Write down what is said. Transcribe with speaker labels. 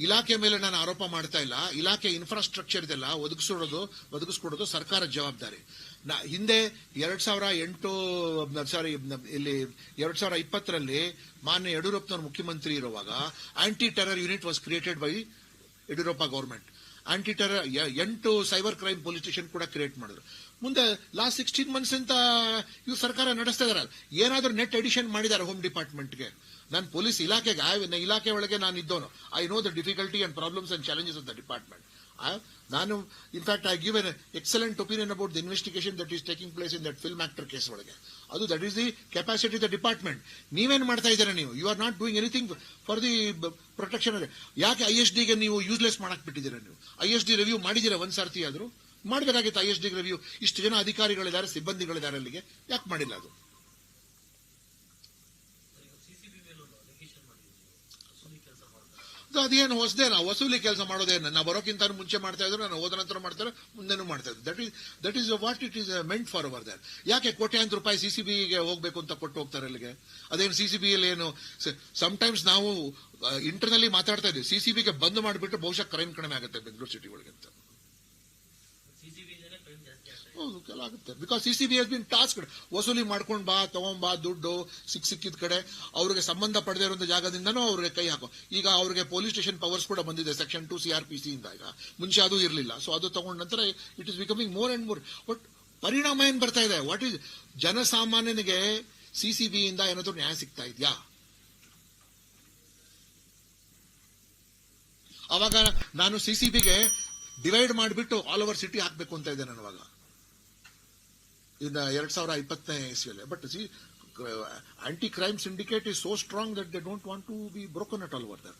Speaker 1: ಇಲಾಖೆ ಮೇಲೆ ನಾನು ಆರೋಪ ಮಾಡ್ತಾ ಇಲ್ಲ. ಇಲಾಖೆ ಇನ್ಫ್ರಾಸ್ಟ್ರಕ್ಚರ್ ಇದೆಲ್ಲ ಒದಗಿಸೋದು ಒದಗಿಸ್ಕೊಡೋದು ಸರ್ಕಾರ ಜವಾಬ್ದಾರಿ. ಹಿಂದೆ ಎರಡ್ ಸಾವಿರ ಎಂಟು ಸಾರಿ ಇಲ್ಲಿ ಎರಡ್ ಸಾವಿರ ಇಪ್ಪತ್ತರಲ್ಲಿ ಮಾನ್ಯ ಯಡಿಯೂರಪ್ಪನವರು ಮುಖ್ಯಮಂತ್ರಿ ಇರುವಾಗ anti terror unit was created by Yediyurappa government anti terror and cyber crime police station ಕೂಡ ಕ್ರಿಯೇಟ್ ಮಾಡಿದ್ರು. ಮುಂದೆ ಲಾಸ್ಟ್ ಸಿಕ್ಸ್ಟೀನ್ ಮಂತ್ಸ್ ಅಂತ ಇವ್ ಸರ್ಕಾರ ನಡೆಸ್ತಾ ಇದಾರಲ್ಲ ಏನಾದರೂ ನೆಟ್ ಎಡಿಷನ್ ಮಾಡಿದ್ದಾರೆ ಹೋಮ್ ಡಿಪಾರ್ಟ್ಮೆಂಟ್ಗೆ ನಾನು ಪೊಲೀಸ್ ಇಲಾಖೆಗೆ ಇಲಾಖೆ ಒಳಗೆ ನಾನು ಇದ್ದೋನು I know the difficulty and problems and challenges of the department ನಾನು in fact I give an excellent opinion about the investigation that is taking place in that film actor case ಒಳಗೆ. ಅದು that is the capacity the department ನೀವೇನು ಮಾಡ್ತಾ ಇದ್ದೀರಾ ನೀವು? You are not doing anything for the protection ಯಾಕೆ I S ಡಿಗೆ ನೀವು useless ಮಾಡಕ್ ಬಿಟ್ಟಿದ್ದೀರಾ ನೀವು? ಐ ಎಸ್ ಡಿ ರಿವ್ಯೂ ಮಾಡಿದ್ದೀರಾ ಒಂದ್ ಸರ್ತಿ ಆದರೂ? ಮಾಡಬೇಕಾಗಿತ್ತು ಐ ಎಸ್ ಡಿ ರಿವ್ಯೂ ಇಷ್ಟು ಜನ ಅಧಿಕಾರಿಗಳಿದ್ದಾರೆ, ಸಿಬ್ಬಂದಿಗಳಿದ್ದಾರೆ ಅಲ್ಲಿಗೆ. ಯಾಕೆ ಮಾಡಿಲ್ಲ ಅದು? ಅದು ಅದೇನು ನಾವು ವಸೂಲಿ ಕೆಲಸ ಮಾಡೋದೇನು ನಾವು ಬರೋಕ್ಕಿಂತ ಮುಂಚೆ ಮಾಡ್ತಾ ಇದ್ರು ನಾನು ಹೋದ ನಂತರ ಮಾಡ್ತಾರೆ ಮುಂದೆನೂ ಮಾಡ್ತಾ ಇದ್ದೆ that is that is what it is meant for our that ಯಾಕೆ ಕೋಟ್ಯಾಂತರ ರೂಪಾಯಿ ಸಿ ಸಿ ಬಿಗೆ ಹೋಗ್ಬೇಕು ಅಂತ ಕೊಟ್ಟು ಹೋಗ್ತಾರೆ ಅಲ್ಲಿಗೆ? ಅದೇನು ಸಿಸಿಬಿಯಲ್ಲಿ ಏನು? ಸಮಟೈಮ್ಸ್ ನಾವು ಇಂಟರ್ನಲ್ಲಿ ಮಾತಾಡ್ತಾ ಇದ್ದೀವಿ. ಸಿಸಿಬಿಗೆ ಬಂದ್ ಮಾಡಿಬಿಟ್ಟು ಬಹುಶಃ ಕ್ರೈಮ್ ಕಡಿಮೆ ಆಗುತ್ತೆ ಬೆಂಗಳೂರು ಸಿಟಿ ಒಳಗೆ ಅಂತ ಹೌದು ಆಗುತ್ತೆ ಬಿಕಾಸ್ ಸಿ ಸಿ ಬಿ ಬಿನ್ ಟಾಸ್ಕ್ ವಸೂಲಿ ಮಾಡ್ಕೊಂಡ್ ಬಾ ತಗೊಂಬಾ ದುಡ್ಡು ಸಿಕ್ ಸಿಕ್ಕಿದ ಕಡೆ. ಅವ್ರಿಗೆ ಸಂಬಂಧ ಪಡೆದೇ ಇರೋ ಜಾಗದಿಂದನೂ ಅವ್ರಿಗೆ ಕೈ ಹಾಕೋ. ಈಗ ಅವ್ರಿಗೆ ಪೊಲೀಸ್ ಸ್ಟೇಷನ್ ಪವರ್ಸ್ ಕೂಡ ಬಂದಿದೆ section two C R P C ಇಂದ ಈಗ. ಮುಂಚೆ ಅದು ಇರಲಿಲ್ಲ. ಸೊ ಅದು ತಗೊಂಡ ನಂತರ it is becoming more and more but ಪರಿಣಾಮ ಏನ್ ಬರ್ತಾ ಇದೆ? ವಾಟ್ ಈಸ್ ಜನಸಾಮಾನ್ಯನಿಗೆ ಸಿ ಸಿ ಬಿಯಿಂದ ಏನಾದ್ರು ನ್ಯಾಯ ಸಿಗ್ತಾ ಇದೆಯಾ? ಅವಾಗ ನಾನು ಸಿ ಸಿ ಬಿಗೆ ಡಿವೈಡ್ ಮಾಡಿಬಿಟ್ಟು ಆಲ್ ಓವರ್ ಸಿಟಿ ಹಾಕಬೇಕು ಅಂತ ಇದ್ದೆ ನಾನು ಅವಾಗ. ಇನ್ನು ಎರಡ್ ಸಾವಿರ ಇಪ್ಪತ್ತನೇ ಇಸ್ವಿಯಲ್ಲಿ. But C anti crime syndicate is so strong that they don't want to be broken at all over there